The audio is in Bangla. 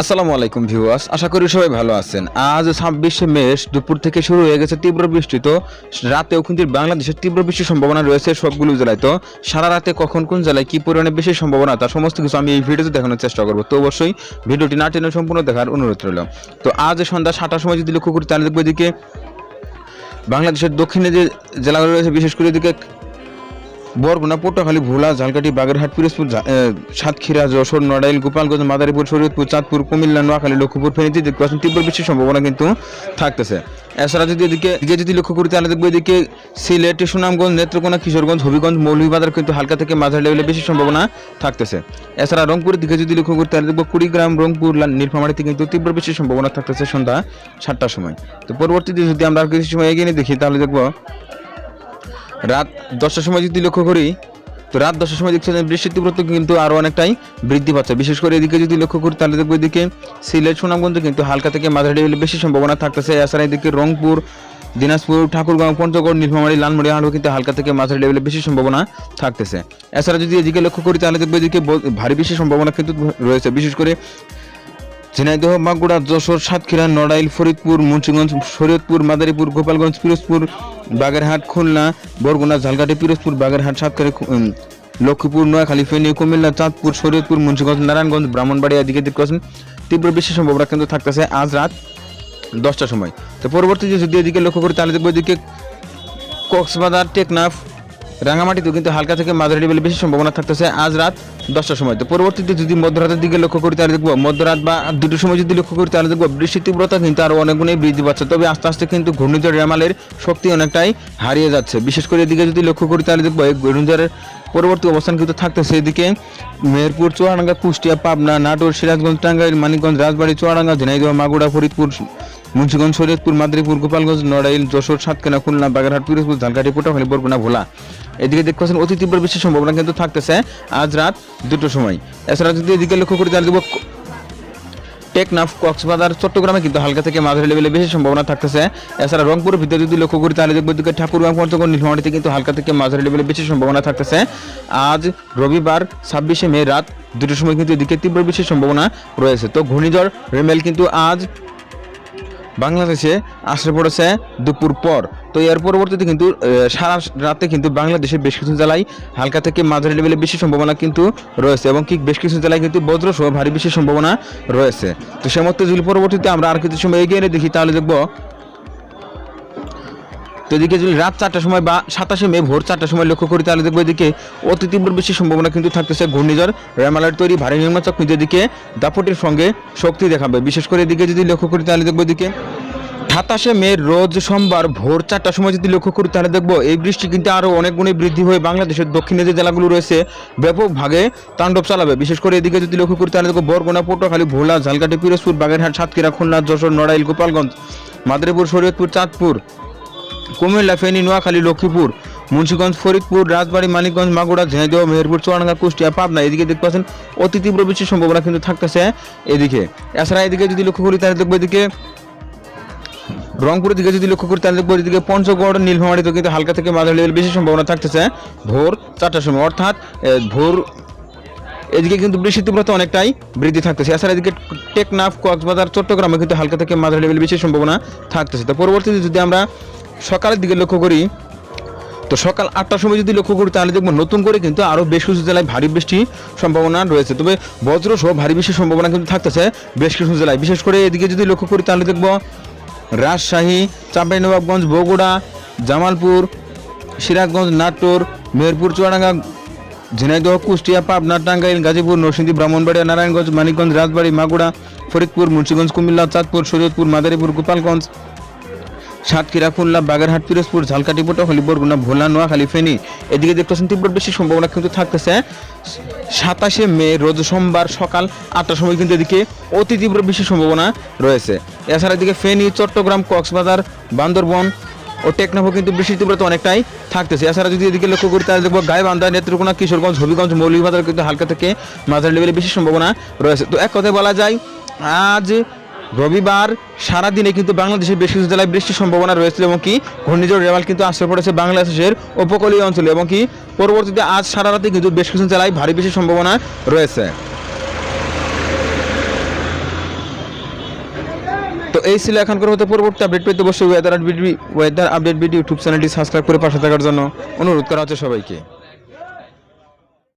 আসসালামু আলাইকুম ভিউয়ার্স, আশা করি সবাই ভালো আছেন। আজ ছাব্বিশে মে, দুপুর থেকে শুরু হয়ে গেছে তীব্র বৃষ্টি। তো রাতেও কিন্তু বাংলাদেশের তীব্র বৃষ্টির সম্ভাবনা রয়েছে সবগুলো জেলায়। তো সারা রাতে কখন কোন জেলায় কি পরিমাণে বেশি সম্ভাবনা, তার সমস্ত কিছু আমি এই ভিডিওতে দেখানোর চেষ্টা করব। তো অবশ্যই ভিডিওটি না টেনে সম্পূর্ণ দেখার অনুরোধ রইল। তো আজ সন্ধ্যা সাতটার সময় যদি লক্ষ্য করি, তাহলে দেখব এদিকে বাংলাদেশের দক্ষিণে যে জেলাগুলো রয়েছে, বিশেষ করে এদিকে বরগুনা, পটুয়াখালী, ভোলা ঝালকাঠি বাগেরহাট, পিরোজপুর সাতক্ষীরা, যশোর, নড়াইল, গোপালগঞ্জ, মাদারীপুর, শরীয়তপুর, চাঁদপুর, কুমিল্লা, নোয়াখালী, লক্ষ্মীপুর ফেনীতে দেখতে পাচ্ছেন তীব্র বৃষ্টির সম্ভাবনা কিন্তু থাকতেছে। এছাড়া যদি এদিকে এদিকে যদি লক্ষ্য করি, তাহলে দেখব এদিকে সিলেট, সুনামগঞ্জ, নেত্রকোনা, কিশোরগঞ্জ, হবিগঞ্জ, মৌলভীবাজার কিন্তু হালকা থেকে মাঝারি লেভেলে বেশি সম্ভাবনা থাকতেছে। এছাড়া রংপুরের দিকে যদি লক্ষ্য করি, তাহলে দেখব কুড়িগ্রাম, রংপুর নীলফামারীতে কিন্তু তীব্র বৃষ্টির সম্ভাবনা থাকতেছে সন্ধ্যা সাতটার সময়। তো পরবর্তীতে যদি আমরা কিছু সময় এগিয়ে দেখি, তাহলে দেখব রাত দশটার সময় যদি লক্ষ্য করি, তো রাত দশটার সময় দেখছেন বৃষ্টির তীব্রতা কিন্তু আরও অনেকটাই বৃদ্ধি পাচ্ছে। বিশেষ করে এদিকে যদি লক্ষ্য করি, তাহলে দেখব এদিকে সিলেট, সুনামগঞ্জে কিন্তু হালকা থেকে মাঝারি লেভেলে বেশি সম্ভাবনা থাকতেছে। এছাড়া এদিকে রংপুর, দিনাজপুর, ঠাকুরগাঁও, পঞ্চগড়, নীলফামারী লালমড়ি আরও কিন্তু হালকা থেকে মাঝারি লেভেলে বেশি সম্ভাবনা থাকতেছে। এছাড়া যদি এদিকে লক্ষ্য করি, তাহলে দেখব এদিকে ভারী বেশি সম্ভাবনা কিন্তু রয়েছে। বিশেষ করে ঝিনাইদহ মাগুড়া যশোর, সাতক্ষীরা, নড়াইল, ফরিদপুর, মুন্সিগঞ্জ, শরীয়তপুর, মাদারীপুর, গোপালগঞ্জ, পিরোজপুর, বাগেরহাট, খুলনা, বরগুনা, ঝালকাঠি, পিরোজপুর, বাগেরহাট, সাতক্ষীরা লক্ষ্মীপুর, নোয়াখালী, ফেনী, কুমিল্লা, চাঁদপুর, শরীয়তপুর, মুন্সিগঞ্জ, নারায়ণগঞ্জ, ব্রাহ্মণবাড়িয়া দিকে করছেন। তীব্র বেশি সম্ভাবনা কিন্তু থাকতেছে আজ রাত দশটার সময়। তো পরবর্তীতে যদি এদিকে লক্ষ্য করি, তাহলে দেখব এদিকে কক্সবাজার, টেকনাফ রাঙামাটিতেও কিন্তু হালকা থেকে মাঝারি লেভেলে বেশি সম্ভাবনা থাকতেছে আজ রাত দশটার সময়। তো পরবর্তীতে যদি মধ্যরাতের দিকে লক্ষ্য করি তাহলে দেখব মধ্যরাত বা দুটোর সময় যদি লক্ষ্য করি তাহলে দেখব বৃষ্টির তীব্রতা কিন্তু আরও অনেক গুণেই বৃদ্ধি পাচ্ছে। তবে আস্তে আস্তে কিন্তু ঘূর্ণিঝড় রেমালের শক্তি অনেকটাই হারিয়ে যাচ্ছে। বিশেষ করে এদিকে যদি লক্ষ্য করি তাহলে দেখব এই ঘূর্ণিঝড়ের পরবর্তী অবস্থান কিন্তু থাকতেছে। এদিকে মেহেরপুর, চুয়াডাঙ্গা, কুষ্টিয়া, পাবনা, নাটোর, সিরাজগঞ্জ, টাঙ্গাইল, মানিকগঞ্জ, রাজবাড়ী, চুয়াডাঙ্গা, ঝিনাইদহ মাগুড়া ফরিদপুর মুন্সিগঞ্জ শরীয়তপুর মাদারীপুর গোপালগঞ্জ নড়াইল, যশোর, সাতক্ষীরা, খুলনা, বাগেরহাট, পিরোজপুর, ঝালকাঠি পটুয়াখালী বরগুনা, ভোলা। এদিকে দেখতেছেন অতি তীব্র বৃষ্টির সম্ভাবনা কিন্তু থাকতেছে আজ রাত দুটোর সময়। এছাড়া যদি এদিকে লক্ষ্য করি তাহলে দেখব টেকনাফ, কক্সবাজার, চট্টগ্রামে কিন্তু হালকা থেকে মাঝারি লেভেলে বেশি সম্ভাবনা থাকতেছে। এছাড়া রংপুরের ভিতরে যদি লক্ষ্য করি তাহলে দেখব এদিকে ঠাকুরগাঁও পঞ্চগড় নীলফামারীতে কিন্তু হালকা থেকে মাঝারি লেভেলে বেশি সম্ভাবনা থাকতেছে। আজ রবিবার, ছাব্বিশে মে রাত দুটোর সময় কিন্তু এদিকে তীব্র বৃষ্টির সম্ভাবনা রয়েছে। তো ঘূর্ণিঝড়, রেমেল কিন্তু আজ বাংলাদেশে আসে পড়েছে দুপুর পর। তো এর পরবর্তীতে কিন্তু সারা রাতে কিন্তু বাংলাদেশের বেশ কিছু জেলায় হালকা থেকে মাঝারি লেভেলে বেশি সম্ভাবনা কিন্তু রয়েছে এবং কি বেশ কিছু জেলায় কিন্তু বজ্র সহ ভারী বেশি সম্ভাবনা রয়েছে। তো সে মতো পরবর্তীতে আমরা আর কিছু সময় এগিয়ে দেখি, তাহলে দেখব তো এদিকে যদি রাত চারটার সময় বা সাতাশে মে ভোর চারটার সময় লক্ষ্য করি, তাহলে দেখব এদিকে অতি তীব্র বেশি সম্ভাবনা কিন্তু থাকতেছে ঘূর্ণিঝড়। রেমালার তৈরি, ভারী নিম্নচাপ কিন্তু এদিকে দাপটের সঙ্গে শক্তি দেখাবে। বিশেষ করে এদিকে যদি লক্ষ্য করি, তাহলে দেখব এদিকে সাতাশে মে রোজ সোমবার ভোর চারটার সময় যদি লক্ষ্য করি, তাহলে দেখব এই বৃষ্টি কিন্তু আরও অনেক গুণে বৃদ্ধি হয়ে বাংলাদেশের দক্ষিণে যে জেলাগুলো রয়েছে, ব্যাপক ভাগে তাণ্ডব চালাবে। বিশেষ করে এদিকে যদি লক্ষ্য করি, তাহলে দেখব বরগুনা, পটুয়াখালী, ভোলা, ঝালকাঠি, পিরোজপুর, বাগেরহাট, সাতক্ষীরা, খুলনা, যশোর, নড়াইল, গোপালগঞ্জ, মাদারীপুর, শরীয়তপুর, চাঁদপুর কুমিল্লা, ফেনী, নোয়াখালী, লক্ষ্মীপুর, মুন্সিগঞ্জ, ফরিদপুর, রাজবাড়ী, মানিকগঞ্জ মাগুড়া ঝিনাইদহ, মেহেরপুর, চুয়াডাঙ্গা, কুষ্টিয়া, পাবনা, এদিকে দেখতে পাচ্ছেন অতি তীব্র বৃষ্টির সম্ভাবনা কিন্তু থাকতেছে এদিকে। এছাড়া এদিকে যদি লক্ষ্য করি তাহলে দেখব এদিকে রংপুরের দিকে যদি লক্ষ্য করি তাহলে দেখব এদিকে পঞ্চগড় নীলফামারীতে কিন্তু হালকা থেকে মাঝারি লেভেল বেশি সম্ভাবনা থাকতেছে ভোর চারটার সময়। অর্থাৎ ভোর এদিকে কিন্তু বৃষ্টির তীব্রতা অনেকটাই বৃদ্ধি থাকতেছে। এছাড়া এদিকে টেকনাফ, কক্সবাজার, চট্টগ্রামে কিন্তু হালকা থেকে মাঝারি লেভেল বেশি সম্ভাবনা থাকতেছে। তো পরবর্তীতে যদি আমরা সকালের দিকে লক্ষ্য করি, তো সকাল আটটার সময় যদি লক্ষ্য করি, তাহলে দেখব নতুন করে কিন্তু আরও বেশ কিছু জেলায় ভারী বৃষ্টি সম্ভাবনা রয়েছে। তবে বজ্র সহ ভারী বৃষ্টির সম্ভাবনা কিন্তু থাকতেছে বেশ কিছু জেলায়। বিশেষ করে এদিকে যদি লক্ষ্য করি, তাহলে দেখব রাজশাহী, চাঁপাইনবাবগঞ্জ, বগুড়া, জামালপুর, সিরাজগঞ্জ, নাটোর মেহেরপুর চুয়াডাঙ্গা, ঝিনাইদহ, কুষ্টিয়া, পাবনা, টাঙ্গাইল, গাজীপুর, নরসিংদী, ব্রাহ্মণবাড়িয়া, নারায়ণগঞ্জ, মানিকগঞ্জ, রাজবাড়ী মাগুড়া ফরিদপুর, মুন্সিগঞ্জ, কুমিল্লা, চাঁদপুর, শরীয়তপুর, মাদারীপুর, গোপালগঞ্জ সাতক্ষীরা, খুলনা, বাগেরহাট, পিরোজপুর, ঝালকাঠি পটুয়াখালী বরগুনা, ভোলা, নোয়াখালী, ফেনী। এদিকে দেখতেছেন তীব্র বেশি সম্ভাবনা কিন্তু থাকতেছে। সাতাশে মে, রোজ সোমবার সকাল আটটার সময় কিন্তু এদিকে অতি তীব্র বেশি সম্ভাবনা রয়েছে। এছাড়া এদিকে ফেনী, চট্টগ্রাম, কক্সবাজার, বান্দরবন ও টেকনাফও কিন্তু বৃষ্টির তীব্রতা অনেকটাই থাকতেছে। এছাড়া যদি এদিকে লক্ষ্য করি, তাহলে দেখব গাইবান্ধা, নেত্রকোনা, কিশোরগঞ্জ, হবিগঞ্জ, মৌলভীবাজার কিন্তু হালকা থেকে মাঝারি লেভেলে বেশি সম্ভাবনা রয়েছে। তো এক কথায় বলা যায়, আজ রবিবার সারাদিনে কিন্তু বাংলাদেশের বেশ কিছু জেলায় বৃষ্টির সম্ভাবনা রয়েছে এবং কি ঘূর্ণিঝড় রেমাল কিন্তু আশ্রয় পড়েছে বাংলাদেশের উপকূলীয় অঞ্চলে এবং কি পরবর্তীতে আজ সারা রাতে কিন্তু বেশ কিছু জেলায় ভারী বৃষ্টির সম্ভাবনা রয়েছে। তো এই ছিল এখনকার মতো পরবর্তী আপডেট পেতে অবশ্যই weather update weather update video YouTube চ্যানেলটি সাবস্ক্রাইব করে পাশে থাকার জন্য অনুরোধ করা হচ্ছে সবাইকে।